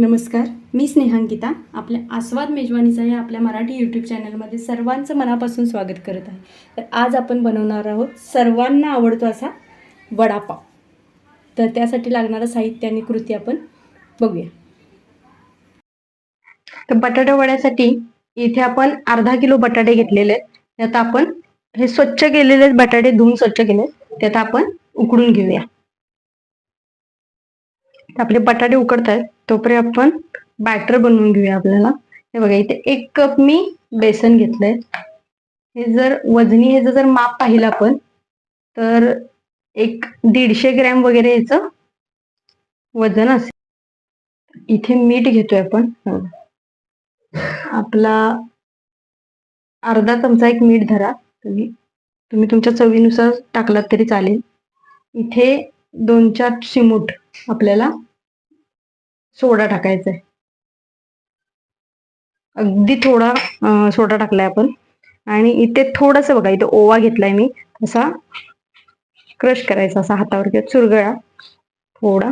नमस्कार मी स्नेहांकिता आपल्या आस्वाद मेजवानीचा या आपल्या मराठी यूट्यूब चॅनलमध्ये सर्वांचं मनापासून स्वागत करत आहे. तर आज आपण बनवणार आहोत सर्वांना आवडतो असा वडापाव. तर त्यासाठी लागणारं साहित्य आणि कृती आपण बघूया. तर बटाटा वड्यासाठी इथे आपण अर्धा किलो बटाटे घेतलेले आहेत. त्यात आपण हे स्वच्छ केलेले बटाटे धुवून स्वच्छ केले त्यात आपण उकडून घेऊया. आपले बटाटे उकडत आहेत तोपर्यंत आपण बॅटर बनवून घेऊया आपल्याला. हे बघा इथे एक कप मी बेसन घेतलंय. हे जर वजनी ह्याचं जर माप पाहिलं आपण तर एक दीडशे ग्रॅम वगैरे ह्याचं वजन असेल. इथे मीठ घेतोय आपण. आपला अर्धा चमचा एक मीठ धरा. तुम्ही तुम्ही तुमच्या चवीनुसार टाकलात तरी चालेल. इथे दोन चार चिमूट. आपल्याला सोडा टाकायचा आहे अगदी थोडा सोडा टाकलाय आपण. आणि इथे थोडस बघा इथे ओवा घेतलाय मी. असा क्रश करायचा असा हातावर किंवा चुरगळा थोडा.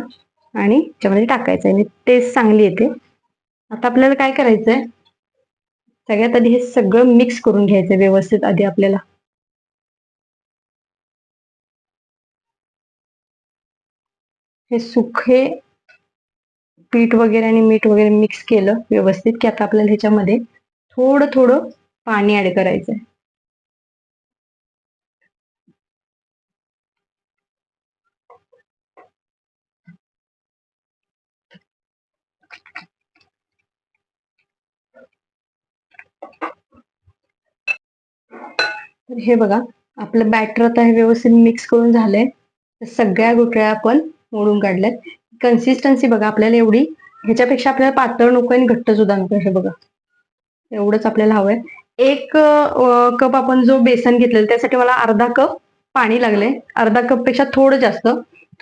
आणि त्याच्यामध्ये टाकायचा आणि टेस्ट चांगली येते. आता आपल्याला काय करायचंय? सगळ्यात आधी हे सगळं मिक्स करून घ्यायचंय व्यवस्थित आधी आपल्याला. हे सुखे पीठ वगैरे आणि मीठ वगैरे मिक्स केलं व्यवस्थित की आता आपल्याला ह्याच्यामध्ये थोडं थोडं पाणी ऍड करायचं आहे तर हे बघा आपलं बॅटर आता हे व्यवस्थित मिक्स करून झालंय. तर सगळ्या गुठळ्या आपण मोडून काढल्यात. कन्सिस्टन्सी बघा आपल्याला एवढी ह्याच्यापेक्षा आपल्याला पातळ नको आणि घट्ट सुद्धा नको हे बघा. एवढंच आपल्याला हवंय. एक कप आपण जो बेसन घेतलेला त्यासाठी मला अर्धा कप पाणी लागले अर्धा कपपेक्षा थोडं जास्त.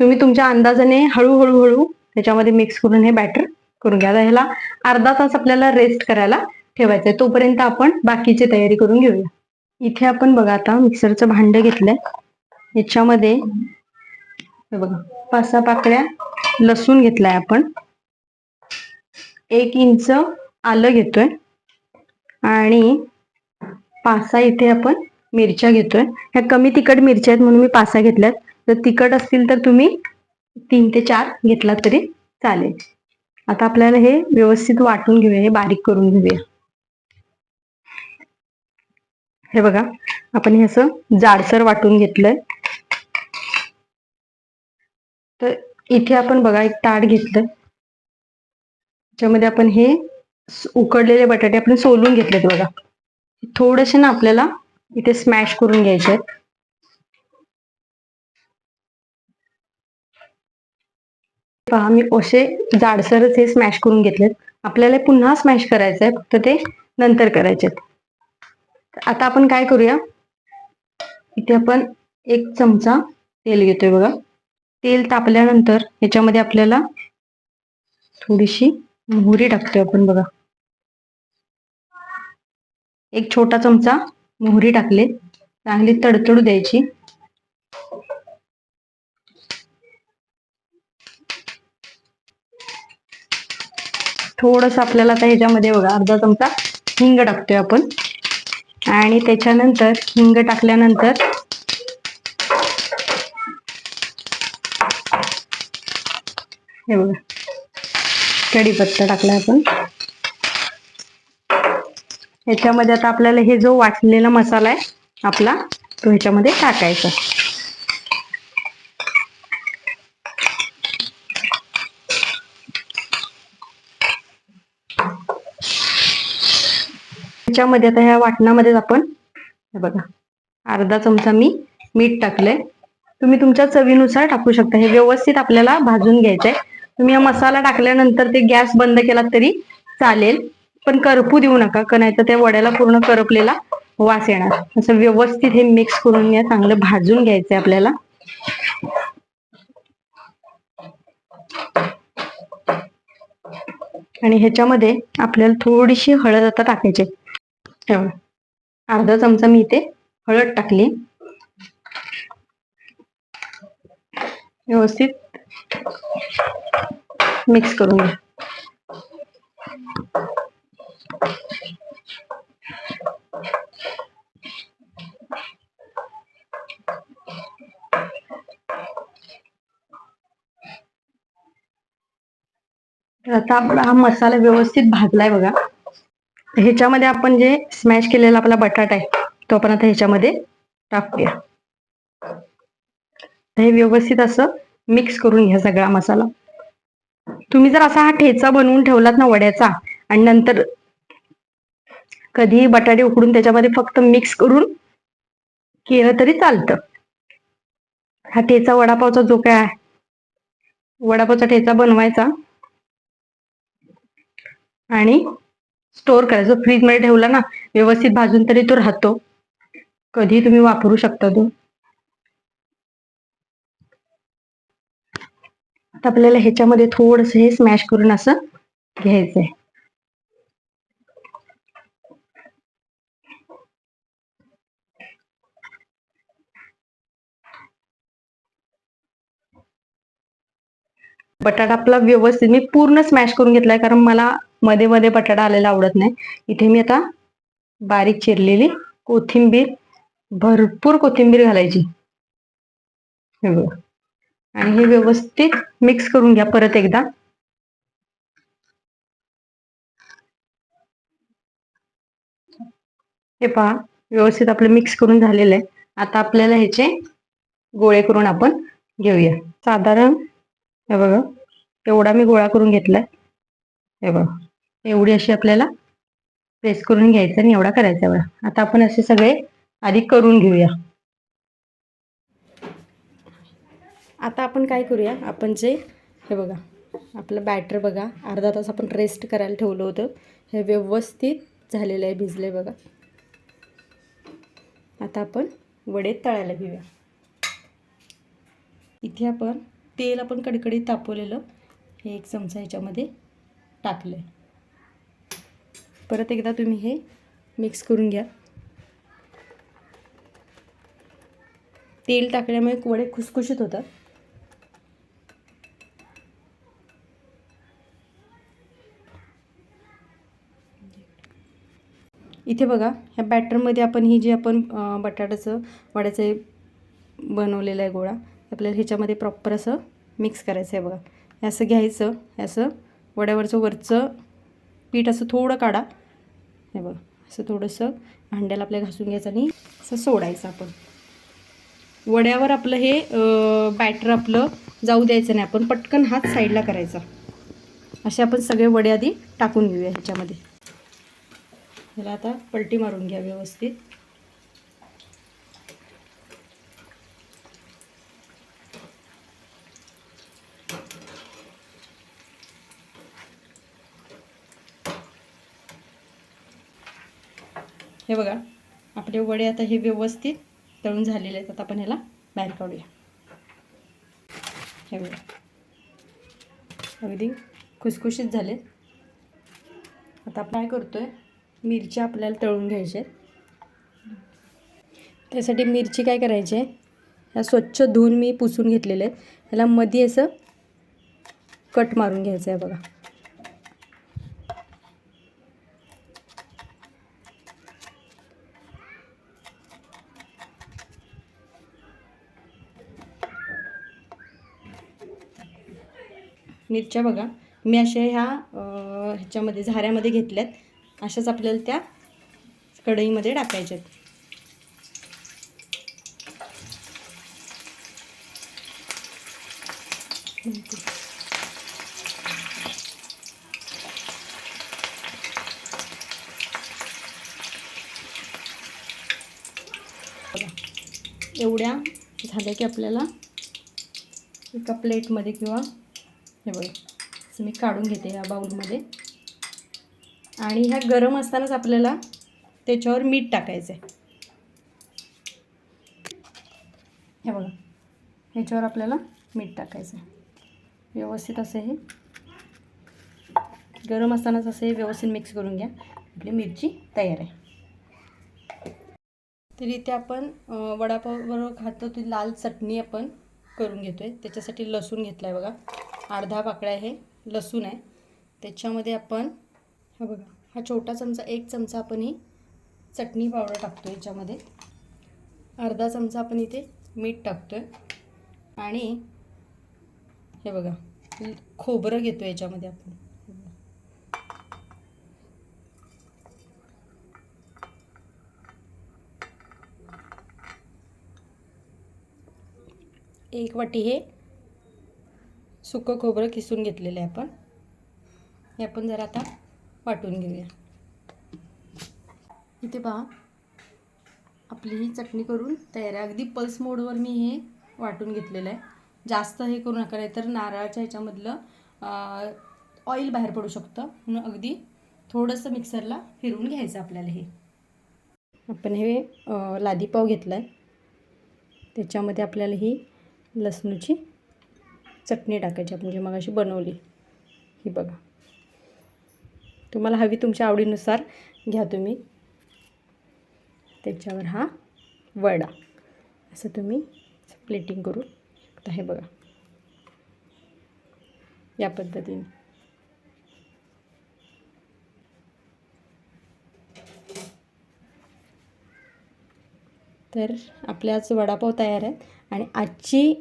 तुम्ही तुमच्या अंदाजाने हळूहळू हळू त्याच्यामध्ये मिक्स करून हे बॅटर करून घ्या. ह्याला अर्धा तास आपल्याला रेस्ट करायला ठेवायचंय. तोपर्यंत आपण बाकीची तयारी करून घेऊया. इथे आपण बघा आता मिक्सरचं भांड घेतलंय. याच्यामध्ये हे बघा पाच सहा पाकळ्या लसूण घेतलाय आपण. एक इंच आलं घेतोय. आणि पाच सहा इथे आपण मिरच्या घेतोय. ह्या कमी तिखट मिरच्या आहेत म्हणून मी पाच सहा घेतल्यात. जर तिखट असतील तर तुम्ही तीन ते चार घेतला तरी चालेल. आता आपल्याला हे व्यवस्थित वाटून घेऊया हे बारीक करून घेऊया. हे बघा आपण हे असं जाडसर वाटून घेतलंय. तर इथे आपण बघा एक ताट घेतलं. त्याच्यामध्ये आपण हे उकडलेले बटाटे आपण सोलून घेतलेत बघा. थोडेसे ना आपल्याला इथे स्मॅश करून घ्यायचे आहेत. पहा मी असे जाडसरच हे स्मॅश करून घेतलेत. आपल्याला पुन्हा स्मॅश करायचंय फक्त ते नंतर करायचे आता आपण काय करूया? इथे आपण एक चमचा तेल घेतोय बघा. तेल तापल्यानंतर याच्यामध्ये आपल्याला थोडीशी मोहरी टाकतोय आपण बघा. एक छोटा चमचा मोहरी टाकले. चांगली तडतडू द्यायची. थोडस आपल्याला आता ह्याच्यामध्ये बघा अर्धा चमचा हिंग टाकतोय आपण. आणि त्याच्यानंतर हिंग टाकल्यानंतर हे बघा. कढीपत्ता टाकलाय आपण. ह्याच्यामध्ये आता आपल्याला हे जो वाटलेला मसाला आहे आपला तो ह्याच्यामध्ये टाकायचा. ह्याच्यामध्ये आता ह्या वाटणामध्येच आपण हे बघा अर्धा चमचा मी मीठ टाकलंय. तुम्ही तुमच्या चवीनुसार टाकू शकता. हे व्यवस्थित आपल्याला भाजून घ्यायचंय. तुम्ही हा मसाला टाकल्यानंतर ते गॅस बंद केला तरी चालेल. पण करपू देऊ नका का नाही तर त्या वड्याला पूर्ण करपलेला वास येणार. असं व्यवस्थित हे मिक्स करून घ्या चांगलं भाजून घ्यायचंय आपल्याला. आणि ह्याच्यामध्ये आपल्याला थोडीशी हळद आता टाकायची. एवढं अर्धा चमचा मी इथे हळद टाकली. व्यवस्थित मिक्स करून घ्या. तर आता आपला हा मसाला व्यवस्थित भाजलाय बघा. ह्याच्यामध्ये आपण जे स्मॅश केलेला आपला बटाटा आहे तो आपण आता ह्याच्यामध्ये टाकूया. हे व्यवस्थित असं मिक्स करून घ्या सगळा मसाला. तुम्ही जर असा हा ठेचा बनवून ठेवलात ना वड्याचा आणि नंतर कधीही बटाटे उकडून त्याच्यामध्ये फक्त मिक्स करून केलं तरी चालतं. हा ठेचा वडापावचा जो काय आहे वडापावचा ठेचा बनवायचा. आणि स्टोअर करायचा. फ्रीजमध्ये ठेवला ना व्यवस्थित भाजून तरी तो राहतो. कधी तुम्ही वापरू शकता तो. आता आपल्याला ह्याच्यामध्ये थोडस हे स्मॅश करून असं घ्यायचंय. बटाटा आपला व्यवस्थित मी पूर्ण स्मॅश करून घेतलाय कारण मला मध्ये मध्ये बटाटा आलेला आवडत नाही. इथे मी आता बारीक चिरलेली कोथिंबीर भरपूर कोथिंबीर घालायची. हे बघ. आणि हे व्यवस्थित मिक्स करून घ्या परत एकदा. हे पहा व्यवस्थित आपलं मिक्स करून झालेलं आहे. आता आपल्याला ह्याचे गोळे करून आपण घेऊया. साधारण हे बघा एवढा मी गोळा करून घेतलाय. हे बघा एवढी अशी आपल्याला प्रेस करून घ्यायचं आणि एवढा करायचा एवढा आता आपण असे सगळे आधी करून घेऊया. आता आपण काय करूया? आपण जे हे बघा आपलं बॅटर बघा अर्धा तास आपण रेस्ट करायला ठेवलं होतं. हे व्यवस्थित झालेलं आहे भिजलं आहे बघा. आता आपण वडे तळायला घेऊया. इथे आपण तेल आपण कडकडीत तापवलेलं हे एक चमचा ह्याच्यामध्ये टाकलं आहे परत एकदा तुम्ही हे मिक्स करून घ्या. तेल टाकल्यामुळे वडे खुसखुशीत होतात. इथे बघा ह्या बॅटरमध्ये आपण ही जी आपण बटाट्याचं वड्याचं बनवलेलं आहे गोळा आपल्याला ह्याच्यामध्ये प्रॉपर असं मिक्स करायचं आहे बघा. हे असं घ्यायचं असं वड्यावरचं वरचं पीठ असं थोडं काढा. हे बघा असं थोडंसं भांड्याला आपल्या घासून घ्यायचं आणि असं सोडायचं आपण. वड्यावर आपलं हे बॅटर आपलं जाऊ द्यायचं नाही आपण पटकन हात साईडला करायचा. असे आपण सगळे वडे आधी टाकून घेऊया ह्याच्यामध्ये. ह्याला आता पलटी मारून घ्या व्यवस्थित. हे बघा आपले वडे आता हे व्यवस्थित तळून झालेले आहेत. आता आपण ह्याला बाहेर काढूया. हे बघा. अगदी खुसखुशीत झाले आता आपण काय आहे मिरच्या आपल्याला तळून घ्यायच्या आहेत. त्यासाठी मिरची काय करायची आहे? ह्या स्वच्छ धुवून मी पुसून घेतलेले आहेत. ह्याला मध्ये असं कट मारून घ्यायचं आहे बघा. मिरच्या बघा. मी अशा ह्या ह्याच्यामध्ये झाऱ्यामध्ये घेतल्यात. अशाच आपल्याला त्या कढईमध्ये टाकायच्यात. आहेत एवढ्या झाल्या की आपल्याला एका प्लेटमध्ये किंवा हे बघ मी काढून घेते या बाऊलमध्ये आणि ह्या गरम असतानाच आपल्याला त्याच्यावर मीठ टाकायचं आहे हे बघा ह्याच्यावर आपल्याला मीठ टाकायचं आहे व्यवस्थित असं हे. गरम असतानाच असं हे व्यवस्थित मिक्स करून घ्या. आपली मिरची तयार आहे. तर इथे आपण वडापावबरोबर खातो ती लाल चटणी आपण करून घेतो आहे त्याच्यासाठी लसूण घेतला आहे बघा. अर्धा पाकळ्या हे लसूण आहे. त्याच्यामध्ये आपण हा बघा हा छोटा चमचा एक चमचा आपण ही चटणी पावडर टाकतो याच्यामध्ये. अर्धा चमचा आपण इथे मीठ टाकतो आहे आणि हे बघा खोबरं घेतो याच्यामध्ये आपण. एक वाटी हे सुकं खोबरं किसून घेतलेलं आहे आपण. हे आपण जरा आता वाटून घेऊया. इथे पहा. आपली ही चटणी करून तयार आहे. अगदी पल्स मोडवर मी हे वाटून घेतलेलं आहे. जास्त हे करू नका नाही तर नारळाच्या ह्याच्यामधलं ऑइल बाहेर पडू शकतं. म्हणून अगदी थोडंसं मिक्सरला फिरवून घ्यायचं आपल्याला हे. आपण हे लादीपाव घेतला आहे त्याच्यामध्ये आपल्याला ही लसणूची चटणी टाकायची. आपण जी मगाशी बनवली ही बघा. तुम्हाला हवी तुमच्या आवडीनुसार घ्या तुम्ही. त्याच्यावर हा वडा. असं तुम्ही प्लेटिंग करू शकता. हे बघा. या पद्धतीने. तर आपल्याच आज वडापाव तयार आहेत. आणि आजची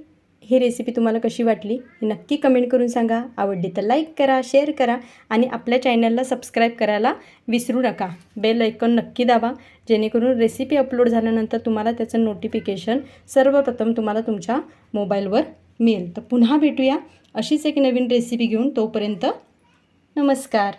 ही रेसिपी तुम्हाला कशी वाटली ही नक्की कमेंट करून सांगा. आवडली तर लाईक करा शेअर करा आणि आपल्या चॅनलला सबस्क्राईब करायला विसरू नका. बेल ऐकून नक्की दाबा. जेणेकरून रेसिपी अपलोड झाल्यानंतर तुम्हाला त्याचं नोटिफिकेशन सर्वप्रथम तुम्हाला तुमच्या मोबाईलवर मिळेल. तर पुन्हा भेटूया. अशीच एक नवीन रेसिपी घेऊन तोपर्यंत नमस्कार.